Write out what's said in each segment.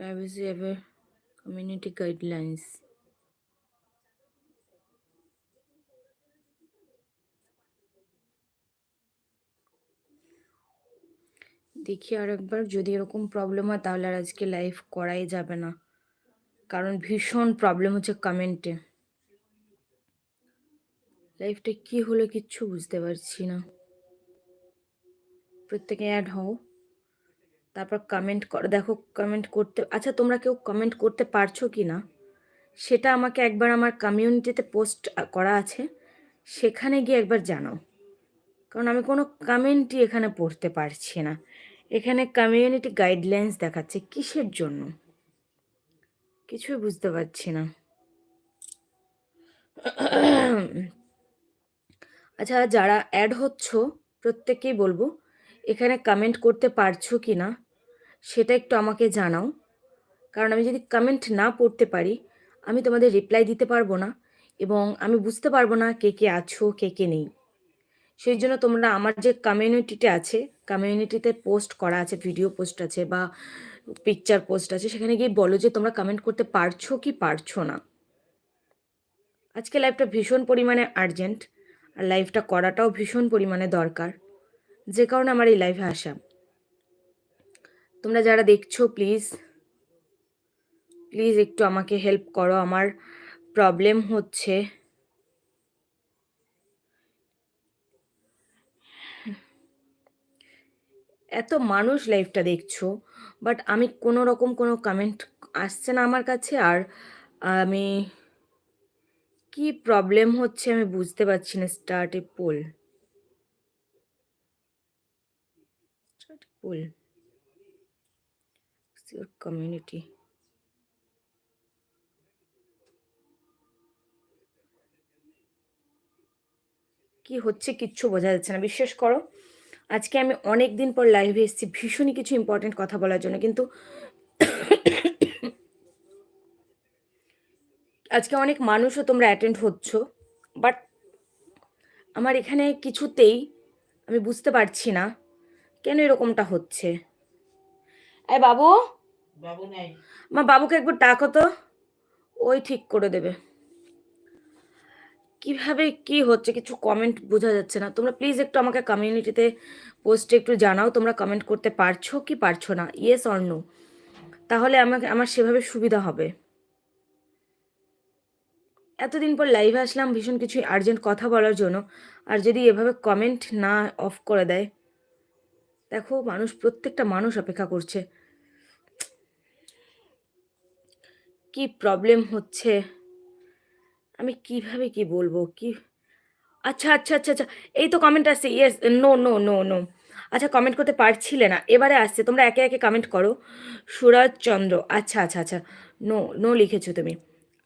privacy ever community guidelines. দেখি আর একবার, যদি এরকম প্রবলেম হয় তাহলে আর আজকে লাইভ করাই যাবে না। কারণ ভীষণ প্রবলেম হচ্ছে কমেন্টে লাইফটা কি হলো কিচ্ছু বুঝতে পারছি না। প্রত্যেকে অ্যাড হও। তারপর কমেন্ট কর, দেখো কমেন্ট করতে আচ্ছা তোমরা কেউ কমেন্ট করতে পারছ কি না? সেটা আমাকে একবার আমার কমিউনিটিতে পোস্ট করা আছে, সেখানে গিয়ে একবার জানাও। কারণ আমি কোনো কমেন্টই এখানে পড়তে পারছি না। এখানে কমিউনিটি গাইডলাইন্স দেখাচ্ছে কিসের জন্য? কিছুই বুঝতে পারছি না। আচ্ছা যারা অ্যাড হচ্ছ, প্রত্যেককেই বলব এখানে কমেন্ট করতে পারছ কি না সেটা একটু আমাকে জানাও। কারণ আমি যদি কমেন্ট না পড়তে পারি, আমি তোমাদের রিপ্লাই দিতে পারব না এবং আমি বুঝতে পারব না কে কে আছো, কে কে নেই। সেই জন্য তোমরা আমার যে কমিউনিটিতে আছে কমিউনিটিতে পোস্ট করা আছে ভিডিও পোস্ট আছে বা পিকচার পোস্ট আছে, সেখানে গিয়ে বলো যে তোমরা কমেন্ট করতে পারছ কি পারছ না। আজকে লাইফটা ভীষণ পরিমাণে আর্জেন্ট আর লাইফটা করাটাও ভীষণ পরিমাণে দরকার। যে কারণে আমার এই লাইফে আসা। তোমরা যারা দেখছ প্লিজ প্লিজ একটু আমাকে হেল্প করো। আমার প্রবলেম হচ্ছে, এত মানুষ লাইফটা দেখছ বাট আমি কোনো রকম কোনো কমেন্ট আসছে না আমার কাছে। আর আমি, কি প্রবলেম হচ্ছে আমি বুঝতে পারছি না start a poll start poll your community. কি হচ্ছে কিচ্ছু বোঝা যাচ্ছে না, বিশ্বাস করো। আজকে আমি অনেক দিন পর লাইভে এসেছি, ভীষণই কিছু ইম্পর্টেন্ট কথা বলার জন্য, কিন্তু আজকে অনেক মানুষও তোমরা অ্যাটেন্ড হচ্ছ বাট আমার এখানে কিছুতেই আমি বুঝতে পারছি না। কেন এরকমটা হচ্ছে? এ বাবু? বাবু নাই। মা বাবুকে একবার ডাকো তো। ওই ঠিক করে দেবে। কীভাবে কি হচ্ছে কিছু কমেন্ট বোঝা যাচ্ছে না। তোমরা প্লিজ একটু আমাকে কমিউনিটিতে পোস্টে একটু জানাও তোমরা কমেন্ট করতে পারছ কি পারছ না। ইয়েস অর নো তাহলে আমাকে আমার সেভাবে সুবিধা হবে। এতদিন পর লাইভে আসলাম ভীষণ কিছু আর্জেন্ট কথা বলার জন্য। আর যদি এভাবে কমেন্ট না অফ করে দেয় দেখো, মানুষ, প্রত্যেকটা মানুষ অপেক্ষা করছে। কি প্রবলেম হচ্ছে? আমি কীভাবে কি বলব? কি আচ্ছা আচ্ছা আচ্ছা আচ্ছা এই তো কমেন্ট আসছে yes no no no no আচ্ছা কমেন্ট করতে পারছিলে না, এবারে আসছে, তোমরা একে একে কমেন্ট করো। সুরজ চন্দ্র আচ্ছা আচ্ছা আচ্ছা নো নো লিখেছো তুমি।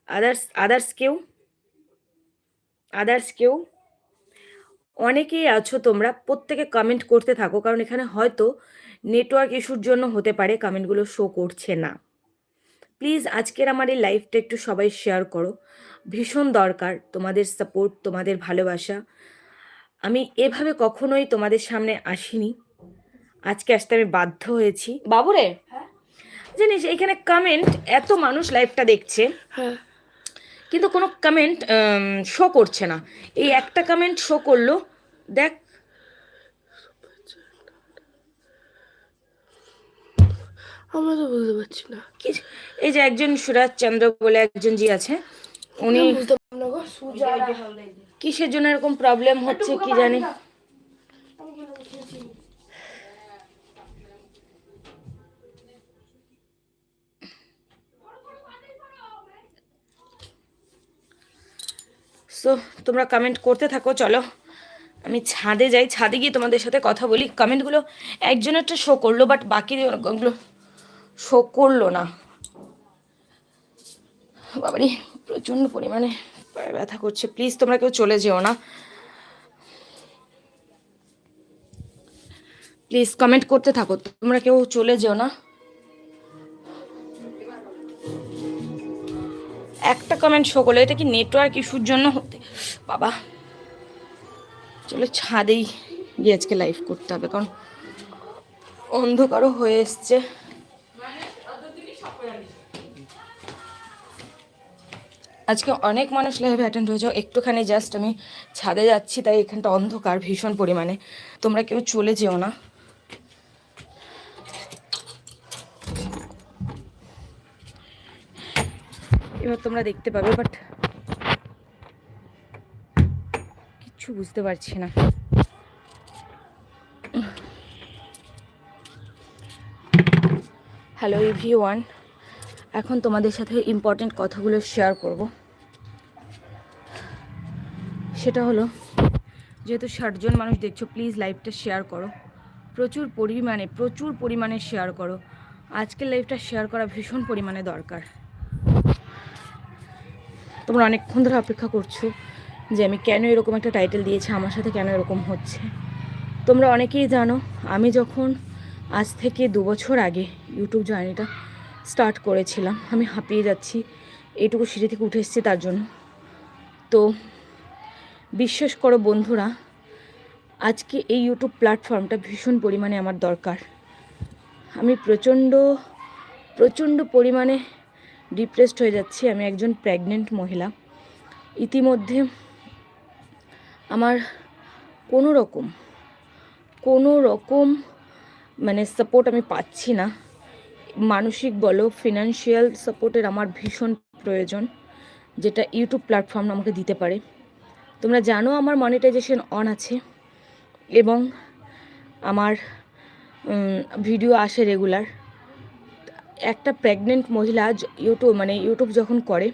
আদার্স আদার্স কেউ? আদার্স কেউ? অনেকেই আছো তোমরা প্রত্যেকে কমেন্ট করতে থাকো কারণ এখানে হয়তো নেটওয়ার্ক ইস্যুর জন্য হতে পারে কমেন্টগুলো শো করছে না। প্লিজ আজকের আমার এই লাইফটা একটু সবাই শেয়ার করো। ভীষণ দরকার তোমাদের সাপোর্ট তোমাদের ভালোবাসা। আমি এভাবে কখনোই তোমাদের সামনে আসিনি। আজকে আসতে আমি বাধ্য হয়েছি। বাবুরে! জানিস এখানে কমেন্ট এত মানুষ লাইভটা দেখছে। হ্যাঁ। কিন্তু কোনো কমেন্ট শো করছে না। এই একটা কমেন্ট শো করল দেখ। আমরা তো বুঝতে পারছি না। কি- এই যে একজন সুরাজ চন্দ্র বলে একজন জি আছে উনি বুঝতে পারলাম না গো সুজা কিসের জন্য এরকম প্রবলেম হচ্ছে কি জানি। সো তোমরা কমেন্ট করতে থাকো, চলো। আমি ছাদে যাই, ছাদে গিয়ে তোমাদের সাথে কথা বলি। কমেন্টগুলো একজনেরটা শো করল বাট বাকি ওগুলো শো করল না। বাবারি প্রচণ্ড পরিমাণে ব্যথা করছে। প্লিজ তোমরা কেউ চলে যেও না। প্লিজ কমেন্ট করতে থাকো, তোমরা কেউ চলে যেও না। একটা কমেন্ট শো করল, এটা কি নেটওয়ার্ক ইস্যুর জন্য হতে বাবা, চলো ছাদেই গিয়ে আজকে লাইভ করতে হবে, কারণ অন্ধকারও হয়ে এসছে। আজকে অনেক মানুষ লাইভে অ্যাটেন্ড হয়েছে, একটুখানি জাস্ট আমি ছাদে যাচ্ছি, তাই এখানটা অন্ধকার ভীষণ পরিমাণে। তোমরা কেউ চলে যেও না। এবার তোমরা দেখতে পাবে বাট কিচ্ছু বুঝতে পারছি না। হ্যালো ইভি ওয়ান এখন তোমাদের সাথে ইম্পর্টেন্ট কথাগুলো শেয়ার করব। সেটা হলো, যেহেতু ষাটজন মানুষ দেখছ প্লিজ লাইভটা শেয়ার করো। প্রচুর পরিমাণে প্রচুর পরিমাণে শেয়ার করো। আজকের লাইভটা শেয়ার করা ভীষণ পরিমাণে দরকার। তোমরা অনেকক্ষণ ধরে অপেক্ষা করছ যে আমি কেন এরকম একটা টাইটেল দিয়েছি, আমার সাথে কেন এরকম হচ্ছে। তোমরা অনেকেই জানো, আমি যখন আজ থেকে দু বছর আগে ইউটিউব জার্নিটা স্টার্ট করেছিলাম, আমি হাঁপিয়ে যাচ্ছি, এইটুকু সিঁড়ি থেকে উঠে এসেছি তার জন্য। তো বিশ্বাস করো বন্ধুরা, আজকে এই ইউটিউব প্ল্যাটফর্মটা ভীষণ পরিমাণে আমার দরকার। আমি প্রচণ্ড প্রচণ্ড পরিমাণে ডিপ্রেসড হয়ে যাচ্ছি। আমি একজন প্রেগনেন্ট মহিলা। ইতিমধ্যে আমার কোনো রকম কোনো রকম মানে সাপোর্ট আমি পাচ্ছি না। মানসিক বলো ফিনান্সিয়াল সাপোর্টের আমার ভীষণ প্রয়োজন, যেটা ইউটিউব প্ল্যাটফর্ম আমাকে দিতে পারে। তোমরা জানো আমার মনিটাইজেশন অন আছে এবং আমার ভিডিও আসে রেগুলার একটা প্রেগনেন্ট মহিলা ইউটিউব মানে ইউটিউব যখন করে,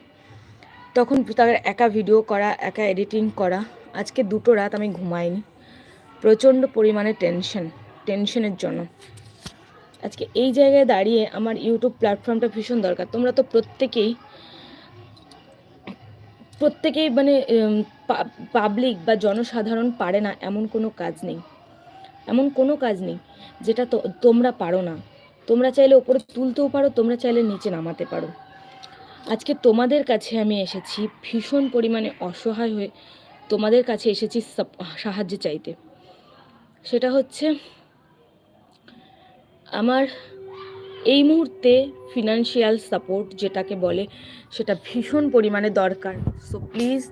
তখন তার একা ভিডিও করা, একা এডিটিং করা, আজকে দুটো রাত আমি ঘুমাইনি। প্রচণ্ড পরিমাণে টেনশন টেনশনের জন্য। আজকে এই জায়গায় দাঁড়িয়ে আমার ইউটিউব প্ল্যাটফর্মটা ভীষণ দরকার। তোমরা তো প্রত্যেকেই প্রত্যেকেই মানে পাবলিক বা জনসাধারণ পারে না, এমন কোনো কাজ নেই। এমন কোনো কাজ নেই, যেটা তো তোমরা পারো না। তোমরা চাইলে ওপরে তুলতেও পারো, তোমরা চাইলে নিচে নামাতে পারো। আজকে তোমাদের কাছে আমি এসেছি ভীষণ পরিমাণে অসহায় হয়ে তোমাদের কাছে এসেছি সাহায্য চাইতে। সেটা হচ্ছে আমার এই মুহূর্তে ফিনান্সিয়াল সাপোর্ট যেটাকে বলে, সেটা ভীষণ পরিমাণে দরকার। সো প্লিজ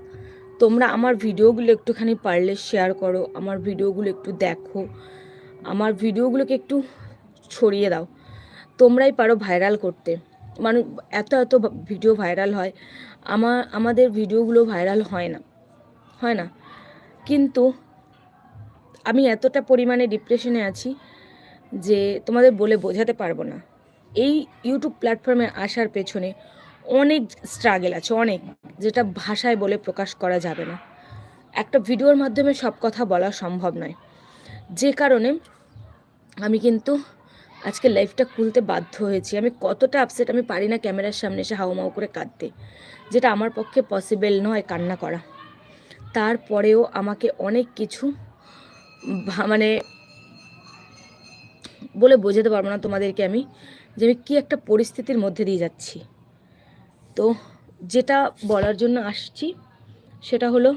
তোমরা আমার ভিডিওগুলো একটুখানি পারলে শেয়ার করো, আমার ভিডিওগুলো একটু দেখো, আমার ভিডিওগুলোকে একটু ছড়িয়ে দাও। তোমরাই পারো ভাইরাল করতে। মানুষ, এত এত ভিডিও ভাইরাল হয়। আমার আমাদের ভিডিওগুলো ভাইরাল হয় না। হয় না। কিন্তু আমি এতটা পরিমাণে ডিপ্রেশনে আছি যে তোমাদের বলে বোঝাতে পারব না। এই ইউটিউব প্ল্যাটফর্মে আসার পেছনে অনেক স্ট্রাগেল আছে, অনেক, যেটা ভাষায় বলে প্রকাশ করা যাবে না। একটা ভিডিওর মাধ্যমে সব কথা বলা সম্ভব নয়। যে কারণে আমি কিন্তু আজকে লাইফটা খুলতে বাধ্য হয়েছি। আমি কতটা আপসেট আমি পারি না ক্যামেরার সামনে এসে হাউমাউ করে কাঁদতে। যেটা আমার পক্ষে পসিবল নয় কান্না করা। তারপরেও আমাকে অনেক কিছু মানে বলে বোঝাতে পারব না তোমাদেরকে আমি, যে আমি কী একটা পরিস্থিতির মধ্যে দিয়ে যাচ্ছি। তো যেটা বলার জন্য আসছি, সেটা হলো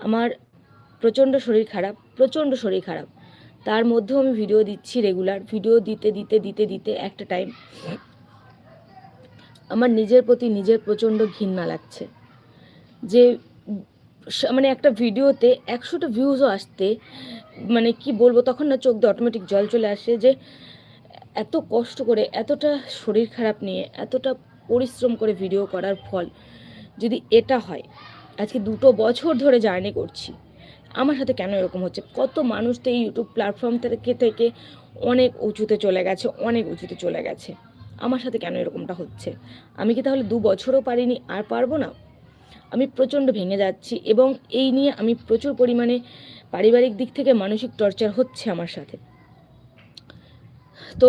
আমার প্রচণ্ড শরীর খারাপ, প্রচণ্ড শরীর খারাপ। তার মধ্যেও আমি ভিডিও দিচ্ছি রেগুলার ভিডিও দিতে দিতে দিতে দিতে একটা টাইম আমার নিজের প্রতি নিজের প্রচণ্ড ঘৃণা লাগছে। যে মানে একটা ভিডিওতে একশোটা ভিউজও আসতে মানে কি বলব, তখন না চোখ দিয়ে অটোমেটিক জল চলে আসে যে, এত কষ্ট করে, এতটা শরীর খারাপ নিয়ে, এতটা পরিশ্রম করে ভিডিও করার ফল। যদি এটা হয়, আজকে দুটো বছর ধরে জার্নি করছি। আমার সাথে কেন এরকম হচ্ছে? কত মানুষ তো এই ইউটিউব প্ল্যাটফর্ম থেকে থেকে অনেক উঁচুতে চলে গেছে, অনেক উঁচুতে চলে গেছে। আমার সাথে কেন এরকমটা হচ্ছে? আমি কি তাহলে দু বছরও পারিনি? আর পারব না? আমি প্রচণ্ড ভেঙে যাচ্ছি এবং এই নিয়ে আমি প্রচুর পরিমাণে পারিবারিক দিক থেকে মানসিক টর্চার হচ্ছে আমার সাথে। তো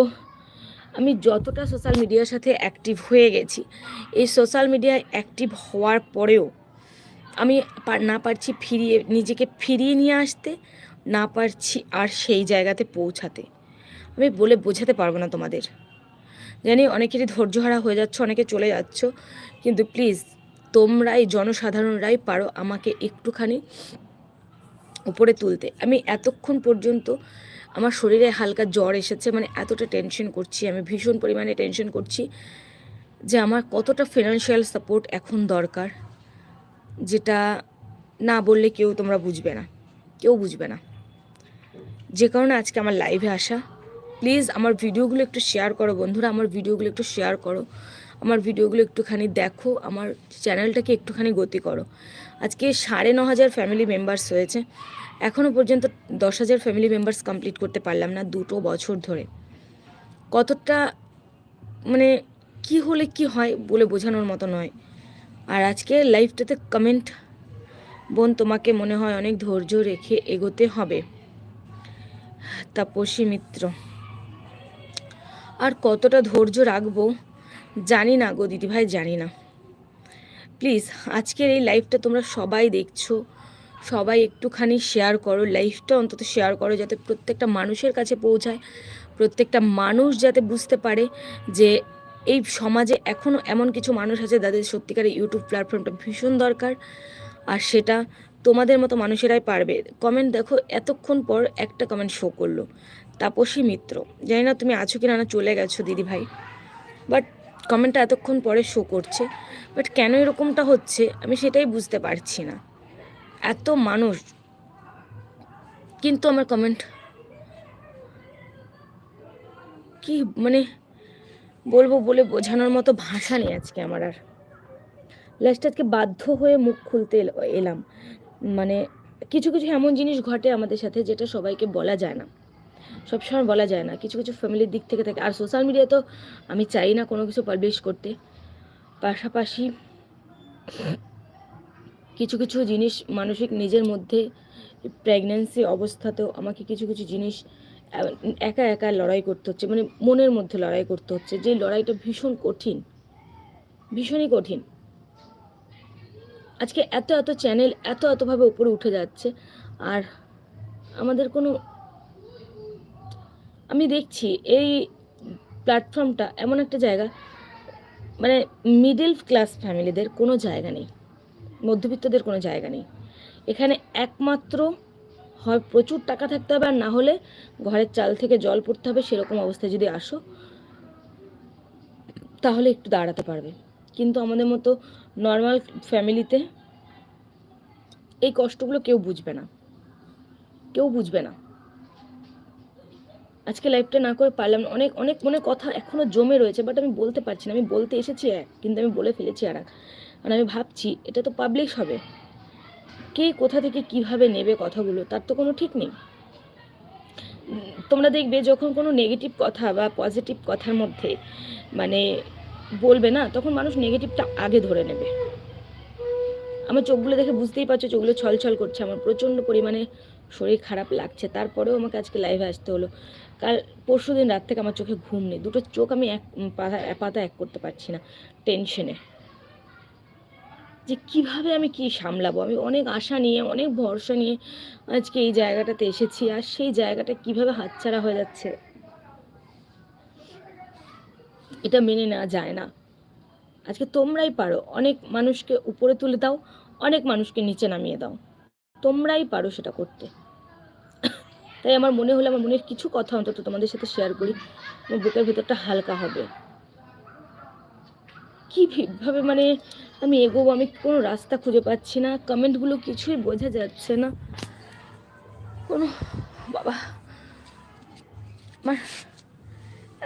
আমি যতটা সোশ্যাল মিডিয়ার সাথে অ্যাক্টিভ হয়ে গেছি, এই সোশ্যাল মিডিয়ায় অ্যাক্টিভ হওয়ার পরেও আমি না পারছি ফিরিয়ে, নিজেকে ফিরিয়ে নিয়ে আসতে, না পারছি আর সেই জায়গাতে পৌঁছাতে। আমি বলে বোঝাতে পারব না তোমাদের। জানি অনেকেরই ধৈর্যহারা হয়ে যাচ্ছে, অনেকে চলে যাচ্ছ, কিন্তু প্লিজ তোমরাই জনসাধারণরাই পারো আমাকে একটুখানি উপরে তুলতে। আমি এতক্ষণ পর্যন্ত আমার শরীরে হালকা জ্বর এসেছে মানে এতটা টেনশন করছি, আমি ভীষণ পরিমাণে টেনশন করছি যে আমার কতটা ফিনান্সিয়াল সাপোর্ট এখন দরকার। যেটা না বললে কেউ তোমরা বুঝবে না। কেউ বুঝবে না। যে কারণে আজকে আমার লাইভে আসা। প্লিজ আমার ভিডিওগুলো একটু শেয়ার করো বন্ধুরা, আমার ভিডিওগুলো একটু শেয়ার করো। আমার ভিডিওগুলো একটুখানি দেখো, আমার চ্যানেলটাকে একটুখানি গতি করো। আজকে সাড়ে ন হাজার ফ্যামিলি মেম্বার্স হয়েছে। এখনও পর্যন্ত দশ হাজার ফ্যামিলি মেম্বার্স কমপ্লিট করতে পারলাম না দুটো বছর ধরে। কতটা মানে কি হলে কি হয় বলে বোঝানোর মতো নয়। আর আজকে লাইফটাতে কমেন্ট বোন, তোমাকে মনে হয় অনেক ধৈর্য রেখে এগোতে হবে। তাপসী মিত্র, আর কতটা ধৈর্য রাখব জানি না গো দিদিভাই, জানি না। প্লিজ আজকের এই লাইভটা তোমরা সবাই দেখছ, সবাই একটুখানি শেয়ার করো লাইফটা অন্তত শেয়ার করো যাতে প্রত্যেকটা মানুষের কাছে পৌঁছায়, প্রত্যেকটা মানুষ যাতে বুঝতে পারে যে এই সমাজে এখনও এমন কিছু মানুষ আছে যাদের সত্যিকারের ইউটিউব প্ল্যাটফর্মটা ভীষণ দরকার। আর সেটা তোমাদের মতো মানুষেরাই পারবে। কমেন্ট দেখো, এতক্ষণ পর একটা কমেন্ট শো করল। তাপসী মিত্র। জানি না তুমি আছো কিনা না চলে গেছো দিদি ভাই। বাট কমেন্টটা এতক্ষণ পরে শো করছে। বাট কেন এরকমটা হচ্ছে, আমি সেটাই বুঝতে পারছি না। এত মানুষ। কিন্তু আমার কমেন্ট কি মানে বলব বলে বোঝানোর মতো ভাষা নেই আজকে আমার আর। লাস্ট আজকে বাধ্য হয়ে মুখ খুলতে এলাম। মানে কিছু কিছু এমন জিনিস ঘটে আমাদের সাথে যেটা সবাইকে বলা যায় না। সবসময় বলা যায় না। কিছু কিছু ফ্যামিলির দিক থেকে থাকে। আর সোশ্যাল মিডিয়া তো আমি চাই না কোনো কিছু পাবলিশ করতে। পাশাপাশি কিছু কিছু জিনিস মানসিক নিজের মধ্যে প্রেগন্যান্সি অবস্থাতেও আমাকে কিছু কিছু জিনিস একা একা লড়াই করতে হচ্ছে মানে মনের মধ্যে লড়াই করতে হচ্ছে, যে লড়াইটা ভীষণ কঠিন, ভীষণই কঠিন। আজকে এত এত চ্যানেল এত এতভাবে উপরে উঠে যাচ্ছে, আর আমাদের কোনো, আমি দেখছি এই প্ল্যাটফর্মটা এমন একটা জায়গা মানে মিডল ক্লাস ফ্যামিলিদের কোনো জায়গা নেই, মধ্যবিত্তদের কোনো জায়গা নেই। এখানে একমাত্র হয় প্রচুর টাকা থাকতে হবে আর না হলে ঘরের চাল থেকে জল পড়তে হবে সেরকম অবস্থায় যদি আসো, তাহলে একটু দাঁড়াতে পারবে। কিন্তু আমাদের মতো নর্মাল ফ্যামিলিতে এই কষ্টগুলো কেউ বুঝবে না। কেউ বুঝবে না। আজকে লাইভটা না করে পারলাম অনেক অনেক মনে কথা এখনও জমে রয়েছে বাট আমি বলতে পারছি না। আমি বলতে এসেছি এক, কিন্তু আমি বলে ফেলেছি আর এক আর আমি ভাবছি এটা তো পাবলিশ হবে। কে কোথা থেকে কীভাবে নেবে কথাগুলো, তার তো কোনো ঠিক নেই। তোমরা দেখবে যখন কোনো নেগেটিভ কথা বা পজিটিভ কথার মধ্যে মানে বলবে না, তখন মানুষ নেগেটিভটা আগে ধরে নেবে। আমার চোখগুলো দেখে বুঝতেই পারছ, চোখগুলো ছলছল করছে, আমার প্রচণ্ড পরিমাণে শরীর খারাপ লাগছে। তারপরেও আমাকে আজকে লাইভে আসতে হলো। কাল পরশু দিন রাত থেকে আমার চোখে ঘুম নেই, দুটো চোখ আমি এক পাতা পাতা এক করতে পারছি না টেনশনে যে কীভাবে আমি কি সামলাবো? আমি অনেক আশা নিয়ে, অনেক ভরসা নিয়ে আজকে এই জায়গাটাতে এসেছি আর সেই জায়গাটা কীভাবে হাতছাড়া হয়ে যাচ্ছে? এটা মেনে নেওয়া যায় না। আজকে তোমরাই পারো। অনেক মানুষকে উপরে তুলে দাও, অনেক মানুষকে নিচে নামিয়ে দাও। তোমরাই পারো সেটা করতে। তাই আমার মনে হলো, আমার মনের কিছু কথা অন্তত তোমাদের সাথে শেয়ার করি। আমার বুকের ভেতরটা হালকা হবে। কীভাবে মানে আমি এগোবো, আমি কোনো রাস্তা খুঁজে পাচ্ছি না, কমেন্টগুলো কিছুই বোঝা যাচ্ছে না। কোনো, বাবা, আমার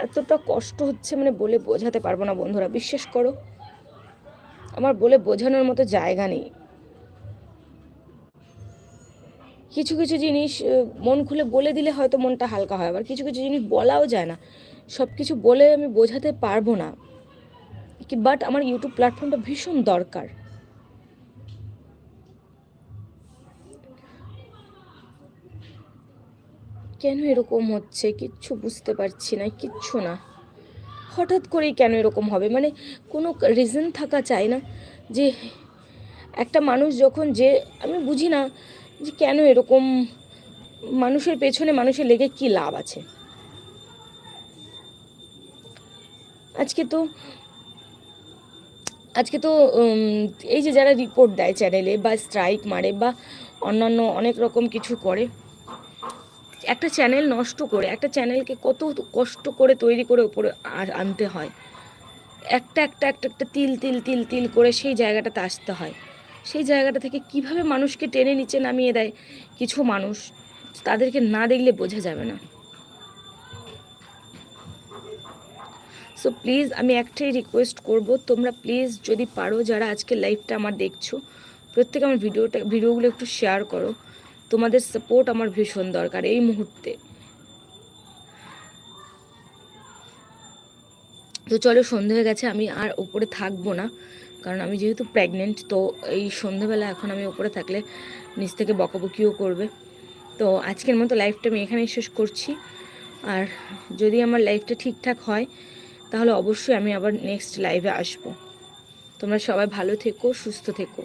এতটা কষ্ট হচ্ছে মানে বলে বোঝাতে পারব না বন্ধুরা, বিশ্বাস করো। আমার বলে বোঝানোর মতো জায়গা নেই। কিছু কিছু জিনিস মন খুলে বলে দিলে হয়তো মনটা হালকা হয়, আবার কিছু কিছু জিনিস বলাও যায় না। সব কিছু বলে আমি বোঝাতে পারব না। বাট আমার ইউটিউব প্ল্যাটফর্মটা ভীষণ দরকার। কেন এরকম হচ্ছে? কিচ্ছু বুঝতে পারছি না, কিচ্ছু না। হঠাৎ করেই কেন এরকম হবে? মানে কোনো রিজন থাকা চাই না যে একটা মানুষ যখন যে, আমি বুঝি না যে কেন এরকম মানুষের পেছনে মানুষের লেগে কি লাভ আছে? আজকে তো আজকে তো এই যে যারা রিপোর্ট দেয় চ্যানেলে বা স্ট্রাইক মারে বা অন্যান্য অনেক রকম কিছু করে, একটা চ্যানেল নষ্ট করে, একটা চ্যানেলকে কত কষ্ট করে তৈরি করে উপরে আনতে হয়। একটা একটা একটা একটা তিল তিল তিল তিল করে সেই জায়গাটাতে আসতে হয়। সেই জায়গাটা থেকে কীভাবে মানুষকে টেনে নিচে নামিয়ে দেয় কিছু মানুষ, তাদেরকে না দেখলে বোঝা যাবে না। সো প্লিজ আমি একটাই রিকোয়েস্ট করব, তোমরা প্লিজ যদি পারো যারা আজকে লাইভটা আমার দেখছ, প্রত্যেকে আমার ভিডিওটা ভিডিওগুলো একটু শেয়ার করো। তোমাদের সাপোর্ট আমার ভীষণ দরকার এই মুহূর্তে। তো চলো, সন্ধে হয়ে গেছে, আমি আর ওপরে থাকব না, কারণ আমি যেহেতু প্রেগনেন্ট তো এই সন্ধেবেলা এখন আমি ওপরে থাকলে নিচ থেকে বকাবকিও করবে। তো আজকের মতো লাইফটা আমি এখানেই শেষ করছি। আর যদি আমার লাইফটা ঠিকঠাক হয় তাহলে অবশ্যই আমি আবার নেক্সট লাইভে আসব। তোমরা সবাই ভালো থেকো সুস্থ থেকো।